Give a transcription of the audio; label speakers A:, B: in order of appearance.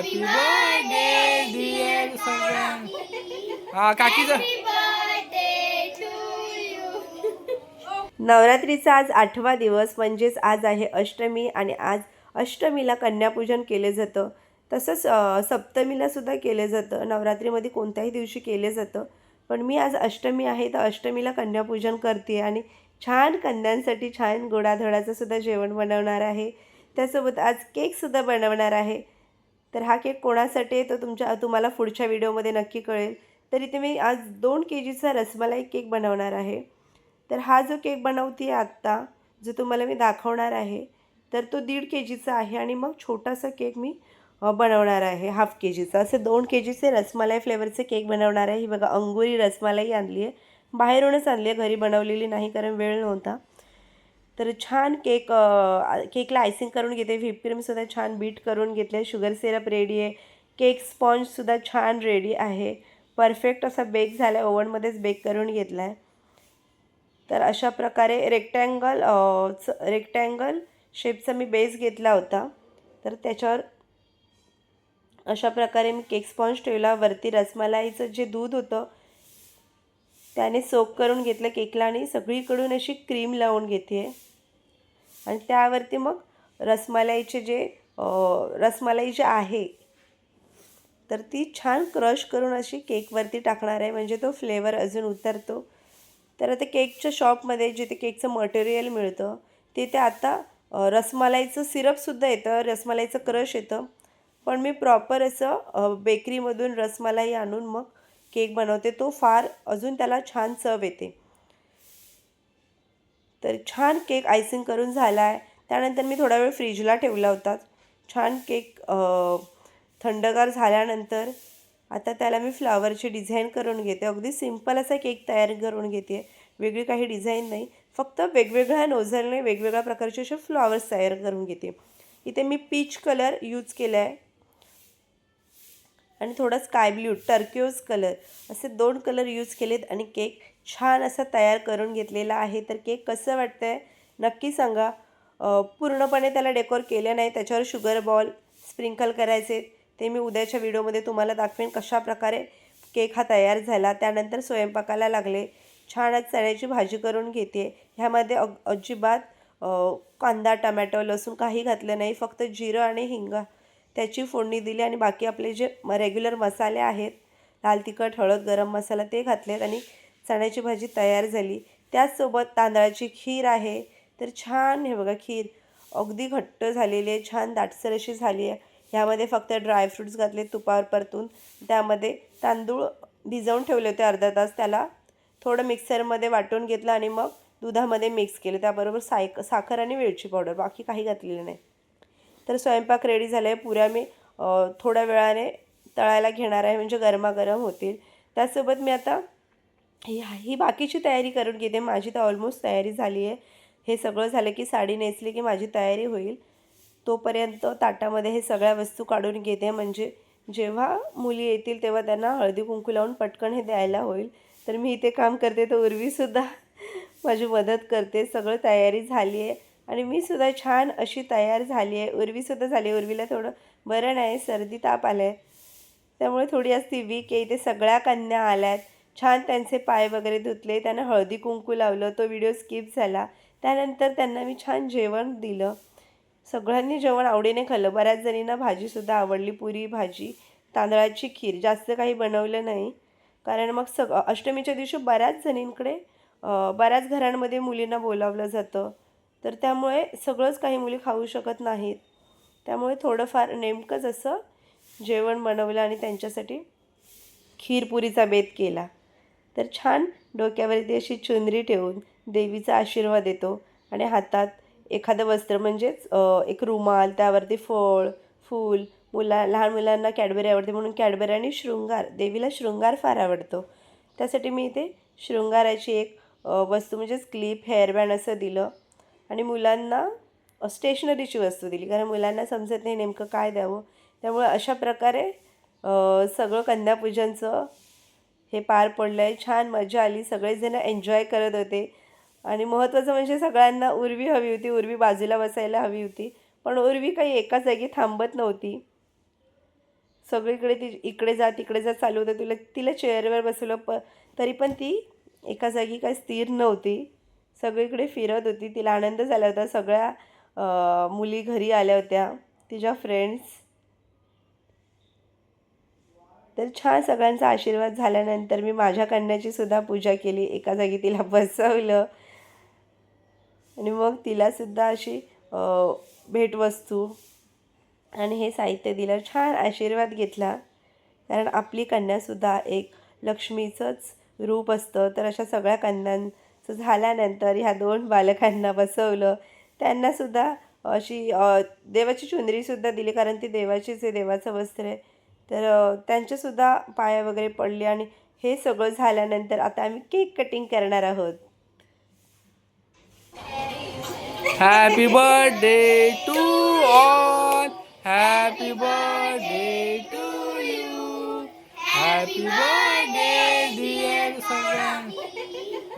A: Happy birthday dear सगळ्यां हा काकीचं.
B: नवरात्रीचा आज आठवा दिवस म्हणजेच आज आहे अष्टमी आणि आज अष्टमीला कन्यापूजन केले जातं. तसंच सप्तमीला सुद्धा केले जातं. नवरात्रीमध्ये कोणत्याही दिवशी केले जातं. पण मी आज अष्टमी आहे तर अष्टमीला कन्यापूजन करते आणि छान कन्यांसाठी छान गोडाधोडाचं सुद्धा जेवण बनवणार आहे. त्यासोबत आज केकसुद्धा बनवणार आहे. तर हा केक कोणासाठी आहे तो तुमच्या तुम्हाला पुढच्या व्हिडिओमध्ये नक्की कळेल. तर इथे मी आज दोन के जीचा रसमलाई केक बनवणार आहे. तर हा जो केक बनवते आत्ता जो तुम्हाला मी दाखवणार आहे तर तो दीड के जीचा आहे आणि मग छोटासा केक मी बनवणार आहे हाफ के जीचा असे दोन के जीचे रसमलाई फ्लेवरचे केक बनवणार आहे. ही बघा अंगुरी रसमलाई आणली आहे बाहेरूनच आणली आहे घरी बनवलेली नाही कारण वेळ नव्हता. तर छान केक केकला आयसिंग करून घेते. व्हिपक्रीमसुद्धा छान बीट करून घेतले शुगर सिरप रेडी आहे. केक स्पॉन्जसुद्धा छान रेडी आहे. परफेक्ट असा बेक झाला आहे ओव्हनमध्येच बेक करून घेतला आहे तर अशा प्रकारे रेक्टँगल रेक्टँगल शेपचा मी बेस घेतला होता. तर त्याच्यावर अशा प्रकारे मी केक स्पॉन्ज ठेवला. वरती रसमलाईचं जे दूध होतं त्याने सोक करून घेतलं केकला आणि सगळीकडून अशी क्रीम लावून घेते. आणि त्यावरती मग रसमलाईचे जे रसमलाई जे आहे तर ती छान क्रश करून अशी केकवरती टाकणार आहे. म्हणजे तो फ्लेवर अजून उतरतो. तर आता केकच्या शॉपमध्ये जिथे केकचं मटेरियल मिळतं तिथे आता रसमलाईचं सिरपसुद्धा येतं. रसमलाईचं क्रश येतं. पण मी प्रॉपर असं बेकरीमधून रसमलाई आणून मग केक बनवते तो फार अजून त्याला छान चव येते. तर छान केक आयसिंग करून झाला आहे त्यानंतर मी थोडा वेळ फ्रीजला ठेवला होता. छान केक थंडगार झाल्यानंतर आता त्याला मी फ्लावरची डिझाईन करून घेते. अगदी सिंपल असा केक तयार करून घेते. वेगळी काही डिझाईन नाही. फक्त वेगवेगळ्या नोझलने वेगवेगळ्या प्रकारचे असे फ्लॉवर्स तयार करून घेते. इथे मी पीच कलर यूज केला आहे आणि थोडा स्काय ब्ल्यू टर्क्योज कलर असे दोन कलर यूज केलेत आणि केक छान असा तयार करून घेतलेला आहे. तर केक कसं वाटतं आहे नक्की सांगा. पूर्णपणे त्याला डेकोर केलं नाही त्याच्यावर शुगर बॉल स्प्रिंकल करायचे. ते मी उद्याच्या व्हिडिओमध्ये तुम्हाला दाखवेन कशाप्रकारे केक हा तयार झाला. त्यानंतर स्वयंपाकाला लागले. छान आज चण्याची भाजी करून घेते. ह्यामध्ये अग अजिबात कांदा टमॅटो लसूण काही घातलं नाही. फक्त जिरं आणि हिंगा त्याची फोडणी दिली आणि बाकी आपले जे रेग्युलर मसाले आहेत लाल तिखट हळद गरम मसाला ते घातलेत आणि चण्याची भाजी तयार झाली. त्याचसोबत तांदळाची खीर आहे. तर छान हे बघा खीर. अगदी घट्ट झालेली आहे छान दाटसर अशी झाली आहे. ह्यामध्ये फक्त ड्रायफ्रूट्स घातले तुपावर परतून. त्यामध्ये तांदूळ भिजवून ठेवले होते अर्धा तास. त्याला थोडं मिक्सरमध्ये वाटून घेतलं आणि मग दुधामध्ये मिक्स केलं. त्याबरोबर सायक साखर आणि वेलची पावडर बाकी काही घातलेलं नाही. तर स्वयंपाक रेडी झाला आहे पुऱ्या मी थोड्या वेळाने तळायला घेणार आहे. म्हणजे गरमागरम होतील. त्यासोबत मी आता ही बाकीची तयारी करून घेते. माझी तर ऑलमोस्ट तयारी झाली आहे. हे सगळं झालं की साडी नेसली की माझी तयारी होईल. तोपर्यंत ताटामध्ये हे सगळ्या वस्तू काढून घेते. म्हणजे जेव्हा मुली येतील तेव्हा त्यांना हळदी कुंकू लावून पटकन हे द्यायला होईल. तर मी इथे काम करते. तर उर्वीसुद्धा माझी मदत करते. सगळं तयारी झाली आहे. आणि मी सुद्धा छान अशी तयार झाली आहे. उर्वीसुद्धा झाली आहे. उर्वीला थोडं बरं नाही सर्दी ताप आलं आहे त्यामुळे थोडी आज ती वीक आहे. इथे सगळ्या कन्या आल्या आहेत छान त्यांचे पाय वगैरे धुतले. त्यांना हळदी कुंकू लावलं. तो व्हिडिओ स्किप झाला. त्यानंतर त्यांना मी छान जेवण दिलं. सगळ्यांनी जेवण आवडीने खाल्लं. बऱ्याच जणींना भाजीसुद्धा आवडली. पुरी भाजी तांदळाची खीर. जास्त काही बनवलं नाही. कारण मग सग अष्टमीच्या दिवशी बऱ्याच जणींकडे बऱ्याच घरांमध्ये मुलींना बोलावलं जातं. तर त्यामुळे सगळंच काही मुली खाऊ शकत नाहीत. त्यामुळे थोडंफार नेमकंच असं जेवण बनवलं आणि त्यांच्यासाठी खीरपुरीचा बेत केला. तर छान डोक्यावरती अशी चुनरी ठेवून देवीचा आशीर्वाद येतो आणि हातात एखादं वस्त्र म्हणजेच एक रुमाल त्यावरती फळ फूल मुला लहान मुलांना कॅडबरी आवडते म्हणून कॅडबरी आणि शृंगार देवीला शृंगार फार आवडतो. त्यासाठी मी इथे शृंगाराची एक वस्तू म्हणजेच क्लिप हेअरबँड असं दिलं. आणि मुलांना स्टेशनरीची वस्तू दिली. कारण मुलांना समजत नाही नेमकं काय द्यावं. त्यामुळे अशा प्रकारे सगळं कन्यापूजनचं हे पार पडलं आहे छान मजा आली. सगळेजण एन्जॉय करत होते. आणि महत्त्वाचं म्हणजे सगळ्यांना उर्वी हवी होती. उर्वी बाजूला बसायला हवी होती. पण उर्वी काही एका जागी थांबत नव्हती. सगळीकडे ती इकडे जा तिकडे जा चालू होतं. तिला तिला चेअरवर बसवलं. प तरी पण ती एका जागी काही स्थिर नव्हती. सगळीकडे फिरत होती. तिला आनंद झाला होता. सगळ्या मुली घरी आल्या होत्या. तिच्या फ्रेंड्स तर छान सगळ्यांचा आशीर्वाद झाल्यानंतर मी माझ्या कन्याची सुद्धा पूजा केली. एका जागी तिला बसवलं. आणि मग तिलासुद्धा अशी भेटवस्तू आणि हे साहित्य दिलं. छान आशीर्वाद घेतला. कारण आपली कन्यासुद्धा एक लक्ष्मीचंच रूप असतं. तर अशा सगळ्या कन्यां सो झाल्यानंतर ह्या दोन बालकांना बसवलं. त्यांनासुद्धा अशी देवाची चुनरीसुद्धा दिली कारण ती देवाचीच आहे देवाचं वस्त्र आहे. तर त्यांच्यासुद्धा पाया वगैरे पडले आणि हे सगळं झाल्यानंतर आता आम्ही केक कटिंग करणार आहोत.
A: Happy birthday to all happy birthday to you happy birthday dear